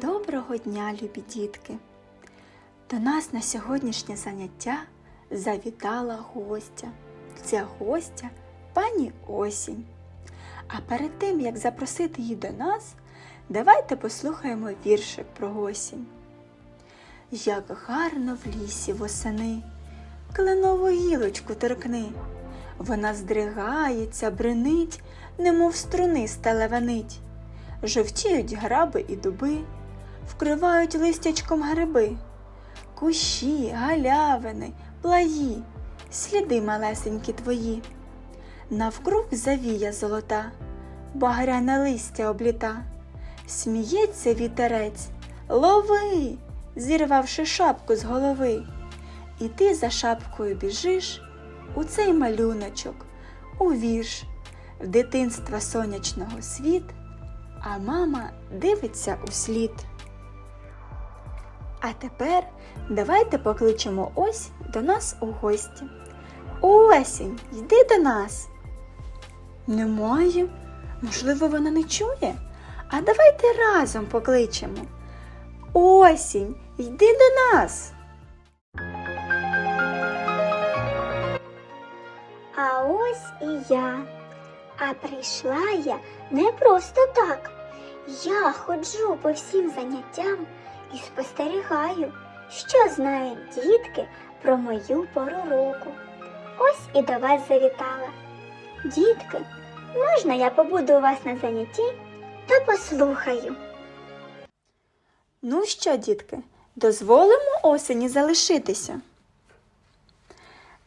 Доброго дня, любі дітки! До нас на сьогоднішнє заняття завітала гостя. Ця гостя пані Осінь. А перед тим, як запросити її до нас, давайте послухаємо віршик про осінь. Як гарно в лісі восени, кленову гілочку торкни. Вона здригається, бренить, немов струни стелеванить. Жовтіють граби і дуби, вкривають листячком гриби, кущі, галявини, плаї, сліди малесенькі твої. Навкруг завія золота, багряне листя обліта. Сміється вітерець, лови, зірвавши шапку з голови. І ти за шапкою біжиш у цей малюночок, у вірш, в дитинства сонячного світ, а мама дивиться у слід. А тепер давайте покличемо ось до нас у гості. Осінь, йди до нас. Немає. Можливо, вона не чує. А давайте разом покличемо. Осінь, йди до нас. А ось і я. А прийшла я не просто так. Я ходжу по всім заняттям і спостерігаю, що знають дітки про мою пору року. Ось і до вас завітала. Дітки, можна я побуду у вас на занятті та послухаю? Ну що, дітки, дозволимо осені залишитися?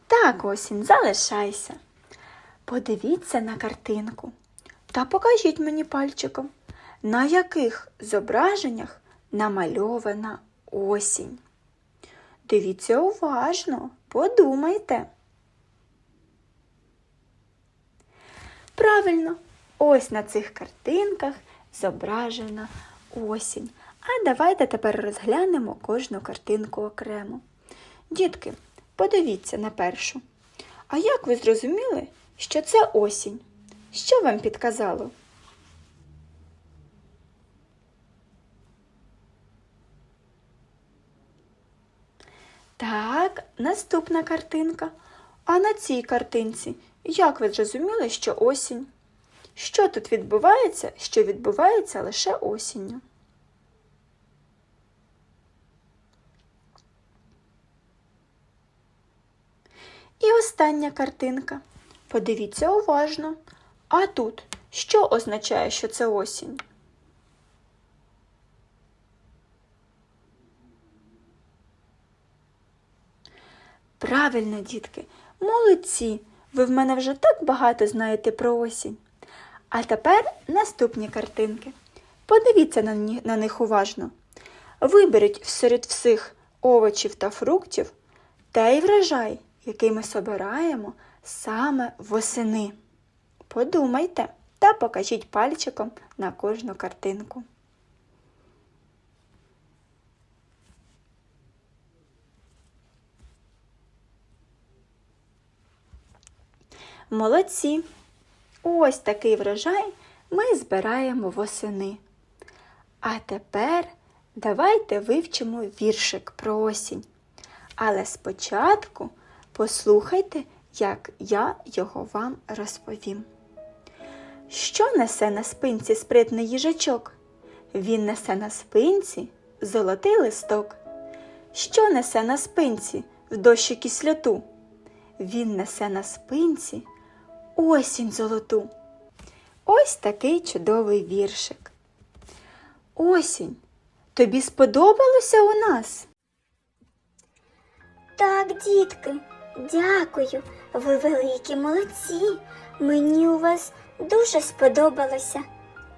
Так, осінь, залишайся. Подивіться на картинку та покажіть мені пальчиком, на яких зображеннях намальована осінь. Дивіться уважно, подумайте. Правильно, ось на цих картинках зображена осінь. А давайте тепер розглянемо кожну картинку окремо. Дітки, подивіться на першу. А як ви зрозуміли, що це осінь? Що вам підказало? Так, наступна картинка. А на цій картинці як ви зрозуміли, що осінь? Що тут відбувається, що відбувається лише осінню? І остання картинка. Подивіться уважно. А тут що означає, що це осінь? Правильно, дітки, молодці! Ви в мене вже так багато знаєте про осінь. А тепер наступні картинки. Подивіться на, них уважно. Виберіть серед всіх овочів та фруктів той врожай, який ми собираємо саме восени. Подумайте та покажіть пальчиком на кожну картинку. Молодці! Ось такий врожай ми збираємо восени. А тепер давайте вивчимо віршик про осінь. Але спочатку послухайте, як я його вам розповім. Що несе на спинці спритний їжачок? Він несе на спинці золотий листок. Що несе на спинці в дощі кислоту? Він несе на спинці осінь золоту. Ось такий чудовий віршик. Осінь, тобі сподобалося у нас? Так, дітки, дякую. Ви великі молодці. Мені у вас дуже сподобалося.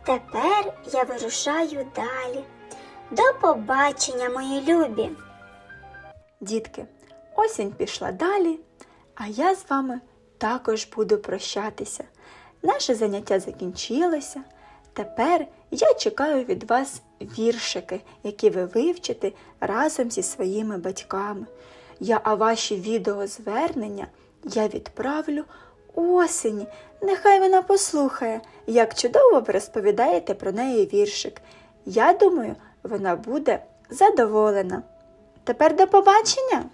Тепер я вирушаю далі. До побачення, мої любі. Дітки, осінь пішла далі, а я з вами також буду прощатися. Наше заняття закінчилося. Тепер я чекаю від вас віршики, які ви вивчите разом зі своїми батьками. Я а ваші відеозвернення я відправлю осені. Нехай вона послухає, як чудово ви розповідаєте про неї віршик. Я думаю, вона буде задоволена. Тепер до побачення!